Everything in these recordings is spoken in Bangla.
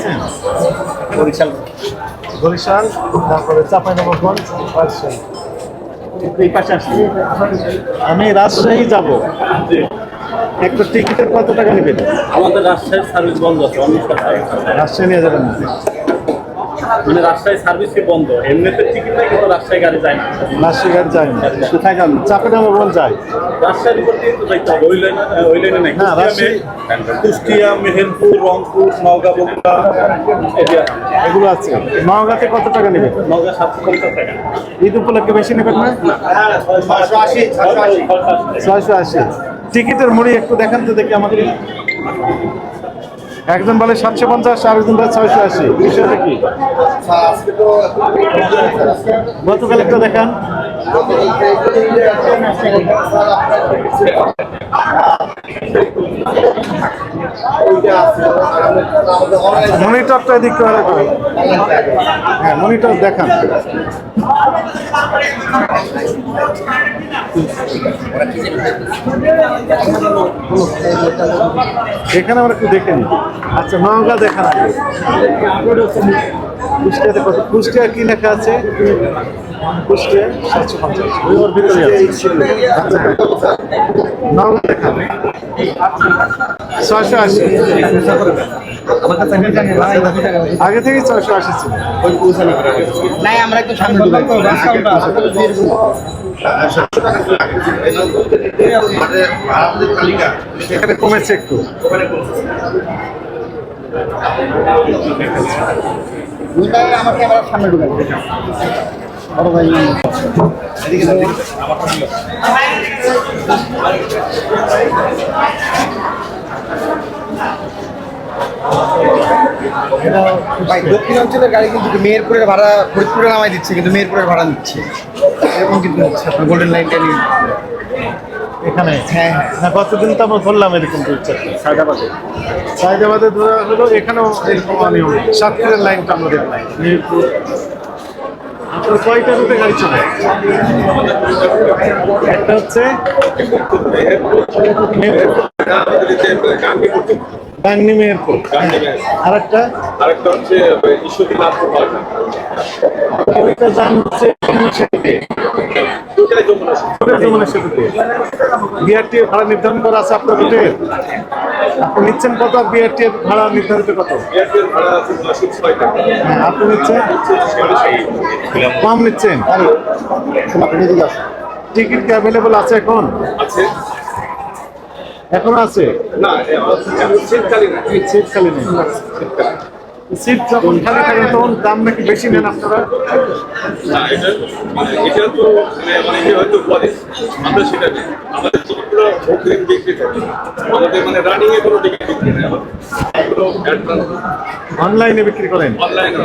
আছেন? বরিশাল। বরিশাল তারপরে চাঁপাইনবাবগঞ্জ রাজশাহী। এই পাশে আসছি আমি রাজশাহী যাব। একটা টিকিটের কত টাকা নেবেন? আমাদের রাজশাহীর সার্ভিস বন্ধ আছে রাজশাহী নিয়ে যাবেন মানে রাজশাহী সার্ভিসই বন্ধ। এমনিতে টিকিট নাই কিন্তু রাজশাহী গাড়ি যায় না। রাজশাহী গাড়ি যায় না। কোথায় যান চাঁপাইনবাবগঞ্জ যায়। রাজশাহীর উপর দিয়ে তো যাইতে হবে। ওই লাইনে ওই লাইনে নাই। না, কুষ্টিয়া, মেহেরপুর রংপুর নওগাঁ বগুড়া। এগুলো আছে। নওগাঁতে কত টাকা নেবেন নওগাঁ সাতশো পঞ্চাশ টাকা। ঈদ উপলক্ষে বেশি নেবেন না? ছয়শো আশি ছয়শো আশি। ছয়শো আশি। টিকিটের মুড়ি একটু দেখান তো দেখি আমাকে একজন বলে সাতশো পঞ্চাশ, আরেকজন বলে ছয়শো আশি। বিষয়টা কি? গতকাল একটু দেখান। মনিটরটা এদিক করে হ্যাঁ মনিটর দেখান। এখানে আমরা একটু দেখে নিই। আচ্ছা নওগাঁ দেখান আগে। কুষ্টিয়াতে কত কুষ্টিয়া কি লেখা আছে? কুষ্টিয়া সাতশো পঞ্চাশ। ওর ভিতরে আচ্ছা নওগাঁ দেখান। ছয়শো আশি। আগে থেকে ছয়শো আশি ছিল। আমরা একটু সামনে এখানে কমেছে একটু। আমার ক্যামেরার সামনে ঢুকাই বড় ভাই। ভাই দক্ষিণাঞ্চলের গাড়ি কিন্তু মেহেরপুরের ভাড়া ফরিদপুরে নামাই দিচ্ছে কিন্তু মেহেরপুরের ভাড়া নিচ্ছে। এরকম কিন্তু হচ্ছে আপনার গোল্ডেন লাইনটা নিয়ে এখানে? হ্যাঁ হ্যাঁ। কতদিন তো আমরা ধরলাম এরকম সায়দাবাদে। সায়দাবাদে ধরা হলো এখানেও এরকম নিয়ম সাতক্ষীরের লাইনটা আমরা দেখলাম। মিরপুর। আপনার কয়টা রুটে গাড়ি চলে একটা হচ্ছে গাংনি মেহেরপুর আর একটা হচ্ছে ঈশ্বরী হচ্ছে বিআরটি ভাড়া নির্ধারণ করা আছে আপনার রুটে? আপনি নিচ্ছেন কত? বিআরটি এর ভাড়া নির্ধারিত কত? হ্যাঁ, আপনি নিচ্ছেন? কম নিচ্ছেন? টিকিট কি অ্যাভেলেবল আছে এখন? আছে। এখন আছে? না এখন শীতকালীন। সিট যখন খালি থাকে তখন দাম নাকি বেশি নেন আপনারা? না এটা মানে তো মানে অনেকে হয়তো বলে আমরা সেটা আমাদের টিকিটগুলো অগ্রিম বিক্রি থাকে আমাদের মানে রানিং এ কোনো টিকিট বিক্রি নেই। অনলাইনে বিক্রি করেন? অনলাইনে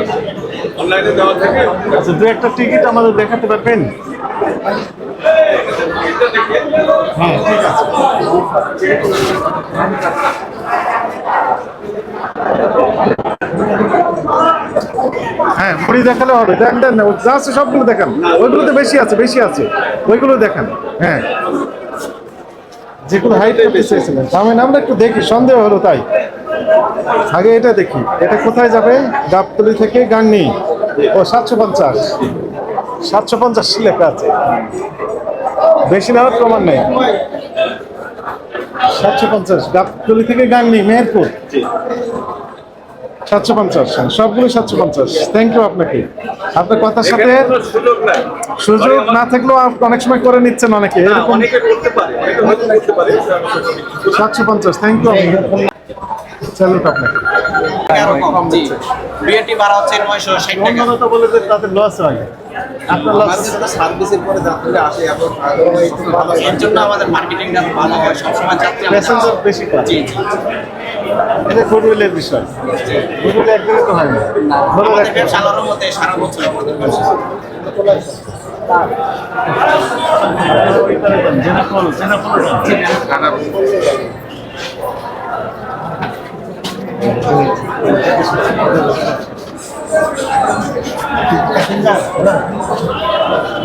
অনলাইনে দেওয়া থাকে। আচ্ছা দু একটা টিকিট আমাদের দেখাতে পারবেন? হ্যাঁ ঠিক আছে। হ্যাঁ মুড়ি দেখালে হবে। দেন দেন যা আছে সবগুলো দেখান। ওইগুলোতে বেশি আছে বেশি আছে। ওইগুলো দেখান। হ্যাঁ। যেগুলো হাইট চেয়েছিলেন। আমি আমরা একটু দেখি, সন্দেহ হলো তাই। আগে এটা দেখি। এটা কোথায় যাবে? গাবতলি থেকে গাংনি। ও, সাতশো পঞ্চাশ। সাতশো পঞ্চাশ লেখা আছে। বেশি নেওয়ার প্রমাণ নেই। সাতশো পঞ্চাশ গাবতলি থেকে গাংনি, মেহেরপুর। সাতশো পঞ্চাশ। সবগুলো সাতশো পঞ্চাশ। থ্যাংক ইউ আপনাকে। আপনার কথার সাথে সুযোগ না থাকলেও অনেক সময় করে নিচ্ছেন অনেকে। এরকম অনেকে করতে পারে অনেকে হয়তো করতে পারে। সাতশো পঞ্চাশ। থ্যাংক ইউ স্যালুট আপনাকে। বিয়েটি ভাড়া হচ্ছে নয়শো ষাট টাকা। বলে তাদের লস হয়। আপনার লস সার্ভিসের পরে যাত্রীরা আসে এবং এর জন্য আমাদের মার্কেটিংটা ভালো হয় সবসময় যাত্রী আমরা- বেশি করে। জি জি। এটা গুডউইলের বিষয়। গুডউইল একদিনে তো হয় না। সারা বছর আমাদের ব্যবসা। জেনাফল জেনাফল